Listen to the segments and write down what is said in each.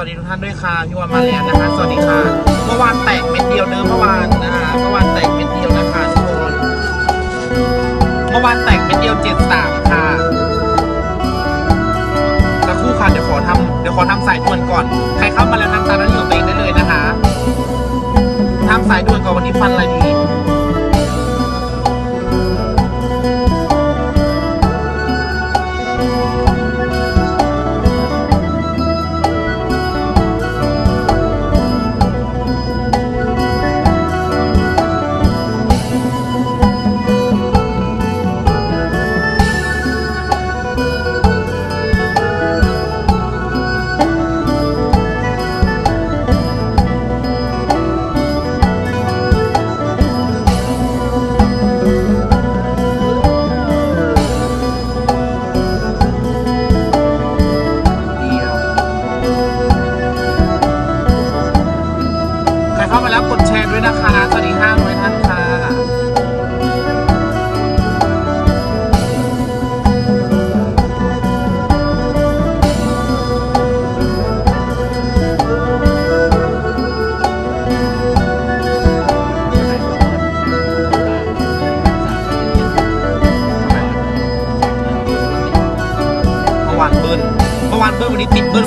วัสดีทุกท่านด้วยค่ะพี่วันมาแล้วนะคะ สวัสดีค่ะเมื่อวานแตกเม็ดเดียวเดิมเมื่อวานนะคะเมื่อวานแตกเม็ดเดียวนะคะทุกคนเมื่อวานแตกเม็ดเดียวเจ็ดสามค่ะสักครู่ค่ะเดี๋ยวขอทำเดี๋ยวขอทำสายด่วนก่อน ใครเข้ามาแล้วทำตามหน้าที่ของตัวเองได้เลยนะคะทำสายด่วนก่อนวันนี้ฟันอะไรดีเดี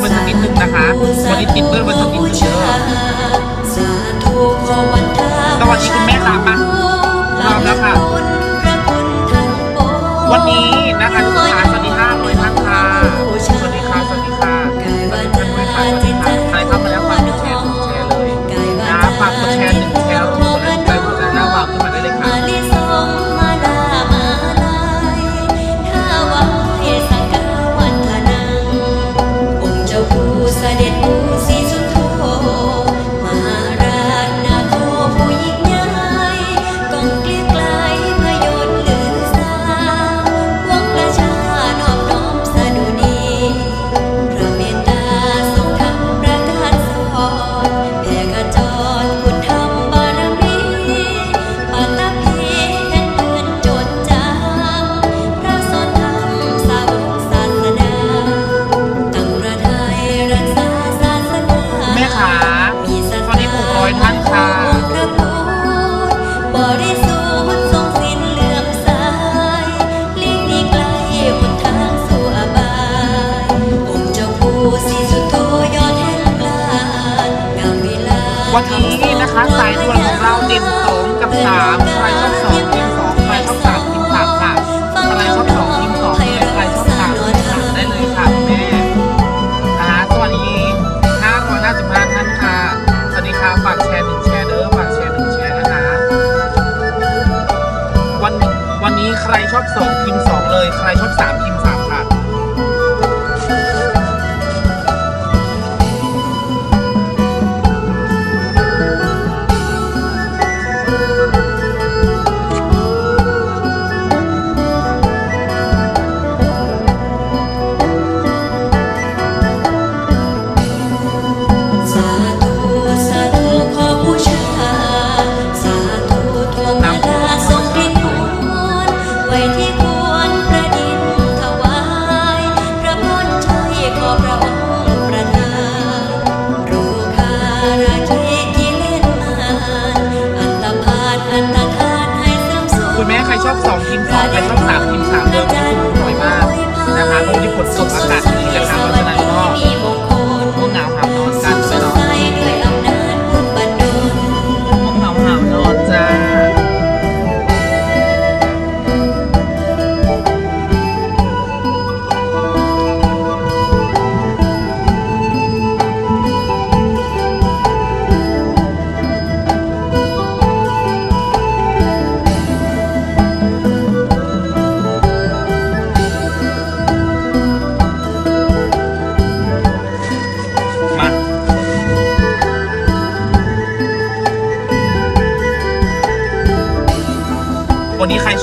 วันนี้ติดเบิ้ลไว้สักนิดนึงนะคะ วันนี้ติดเบิ้ลไว้สักนิดนึง วันนี้นะคะสายด่วนของเราเด่นสองกับสามใคร อบสองทีมสองใครชอง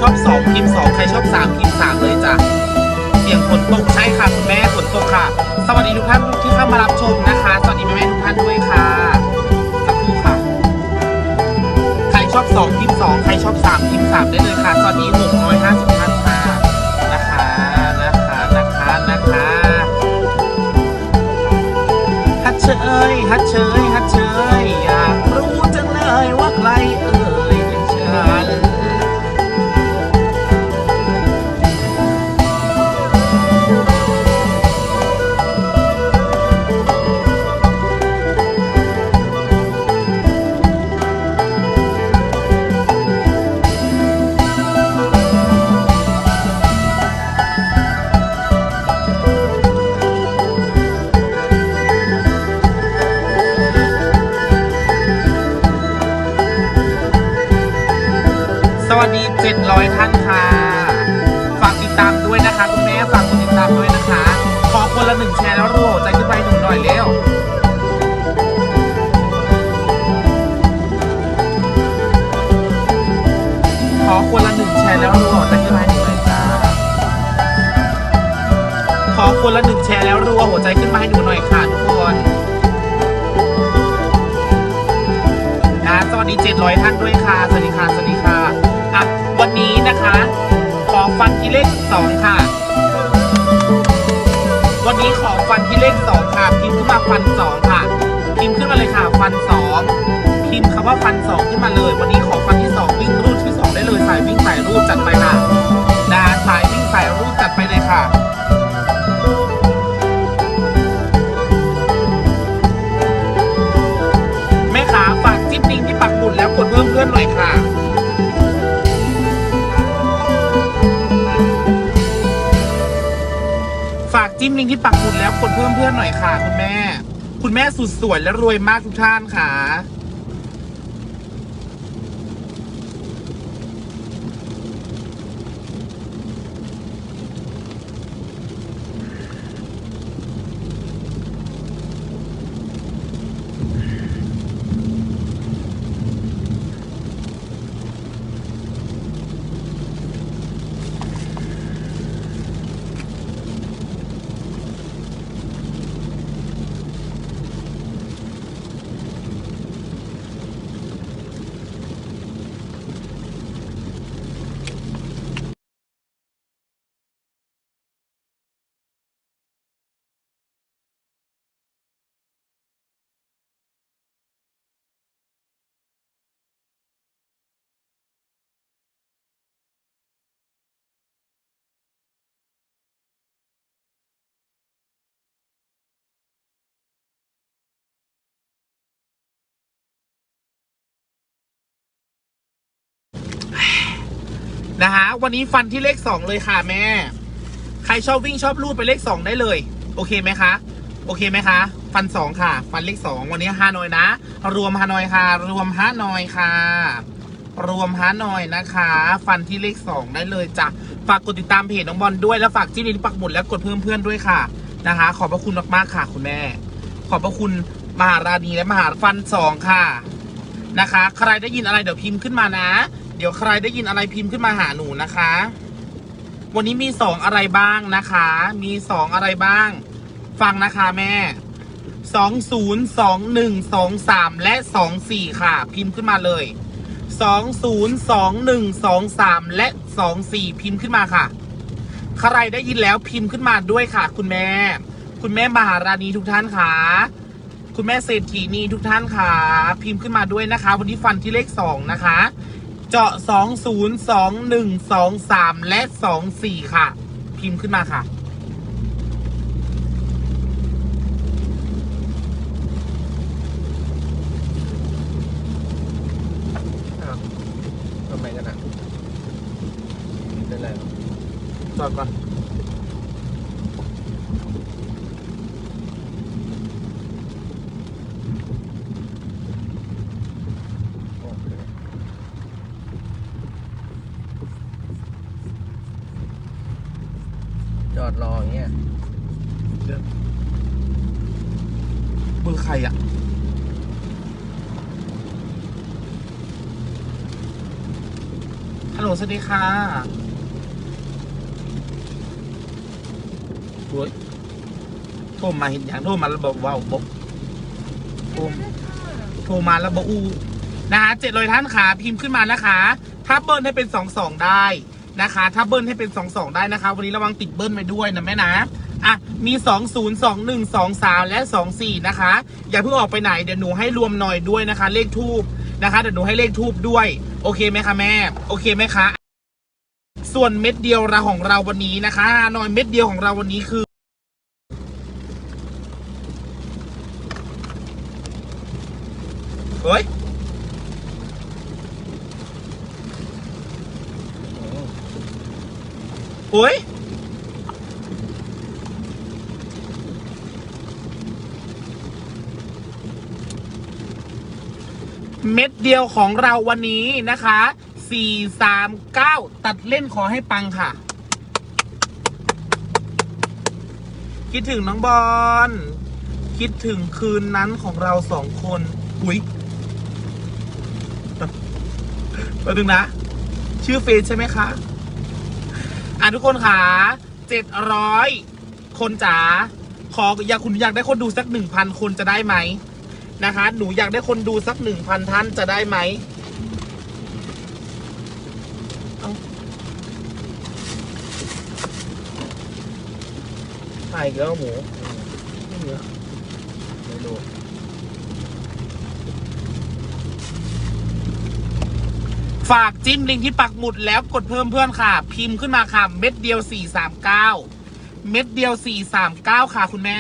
ชอบสองทีมสองใครชอบสามทีมสามเลยจ้ะเสียงฝนตกใช่ค่ะคุณแม่ฝนตกค่ะ สวัสดีทุกท่านที่เข้ามารับชมนะคะ สวัสดีแม่ทุกท่านด้วยค่ะสักครู่ค่ะ ใครชอบสองทีมสองใครชอบสามทีมสามได้เลยค่ะตอนนี้หกร้อยห้าสิบท่านค่ะนะคะนะคะนะคะนะคะฮัทเชยฮัดเชยฮัดเชยอยากรู้จังเลยว่าใครเอ่ย 700 ท่านค่ะฝากติดตามด้วยนะคะคุณแม่ฝากกดติดตามด้วยนะคะ ขอคนละหนึ่งแชร์แล้วรัวใจขึ้นไปห้หนูหน่อยเร็วขอคนละหนึ่งแชร์แล้วรัวใจขึ้นไปห้หนูหน่อยจ้าขอคนละหนึ่งแชร์แล้วรัวหัวใจขึ้นมาให้หนูหน่อยค่ะทุกคนนะสวัสดี 700 ท่านด้วยค่ะ สวัสดีค่ะ สวัสดีค่ะ นะคะขอฟันที่เลขสองค่ะ วันนี้ขอฟันที่เลขสองค่ะพิมพ์ขึ้นมาฟันสองค่ะพิมพ์ขึ้นมาเลยค่ะ ฟันสองพิมพ์คำว่าฟันสองขึ้นมาเลยวันนี้ จิ้มลิงก์ที่ปักหมุดแล้วกดเพิ่มเพื่อนหน่อยค่ะ คุณแม่ คุณแม่สุดสวยและรวยมากทุกท่านค่ะ นะฮะวันนี้ฟันที่เลขสองเลยค่ะแม่ ใครชอบวิ่งชอบลูดไปเลขสองได้เลย โอเคไหมคะ โอเคไหมคะ ฟันสองค่ะ ฟันเลขสองวันนี้ฮานอยนะ รวมฮานอยค่ะ รวมฮานอยค่ะ รวมฮานอยนะคะ ฟันที่เลขสองได้เลยจ้ะฝากกดติดตามเพจน้องบอลด้วยแล้วฝากจิ้มลิงก์ปักหมุดแล้วกดเพิ่มเพื่อนด้วยค่ะนะคะ ขอบพระคุณมากๆค่ะ คุณแม่ ขอบพระคุณมหาราณีและมหาฟันสองค่ะนะคะ ใครได้ยินอะไรเดี๋ยวพิมพ์ขึ้นมานะ เดี๋ยวใครได้ยินอะไรพิมพ์ขึ้นมาหาหนูนะคะ วันนี้มีสองอะไรบ้างนะคะ มีสองอะไรบ้าง ฟังนะคะแม่สองศูนย์สองหนึ่งสองสามและสองสี่ค่ะ พิมพ์ขึ้นมาเลยสองศูนย์สองหนึ่งสองสามและสองสี่พิมพ์ขึ้นมาค่ะ ใครได้ยินแล้วพิมพ์ขึ้นมาด้วยค่ะ คุณแม่ คุณแม่มหาราณีทุกท่านค่ะคุณแม่เศรษฐีนีทุกท่านค่ะ พิมพ์ขึ้นมาด้วยนะคะ วันนี้ฟันที่เลขสองนะคะ เจาะสองศูนย์สองหนึ่งสองสามและสองสี่ค่ะ พิมพ์ขึ้นมาค่ะอ้าวทำไมกันอะเป็นไรหรอจอดก่อน โอเคจอ ดรออย่างเงี้ยเบอร์ใครอะฮัลโหลสวัสดีค่ะโอ้ยโทรมาเห็นอย่างโทรมาแล้วบอกว้าวบอกโทรโทรมาแล้วบอกอูนะฮะเจ็ดร้อยท่านขาพิมพ์ขึ้นมานะคะ ถ้าเบิ้ลให้เป็นสองสองได้ นะคะ ถ้าเบิ้ลให้เป็นสองสองได้นะคะ วันนี้ระวังติดเบิ้ลไปด้วยนะแม่นะอะมี20 21 23และ24นะคะ อย่าเพิ่งออกไปไหนเดี๋ยวหนูให้รวมหน่อยด้วยนะคะ เลขทูบนะคะเดี๋ยวหนูให้เลขทูบด้วย โอเคไหมคะแม่ โอเคไหมคะส่วนเม็ดเดียวเราของเราวันนี้นะคะหน่อยเม็ดเดียวของเราวันนี้คือเฮ้ย โอ้ยเม็ดเดียวของเราวันนี้นะคะ 4 3 9 ตัดเล่นขอให้ปังค่ะ คิดถึงน้องบอล คิดถึงคืนนั้นของเราสองคน อุ๊ยแป๊บนึงนะ ชื่อเฟซใช่ไหมคะ อะทุกคนค่ะเจ็ดร้อยคนจ๋าขออยากคุณอยากได้คนดูสักหนึ่งพันคนจะได้ไหมนะคะ หนูอยากได้คนดูสักหนึ่งพันท่านจะได้ไหมเอ้าถ่ายอีกแล้วหมูไม่เหลือไม่รู้ ฝากจิ้มลิงก์ที่ปักหมุดแล้วกดเพิ่มเพื่อนค่ะ พิมพ์ขึ้นมาค่ะ เม็ดเดียว 439 เม็ดเดียว 439 ค่ะคุณแม่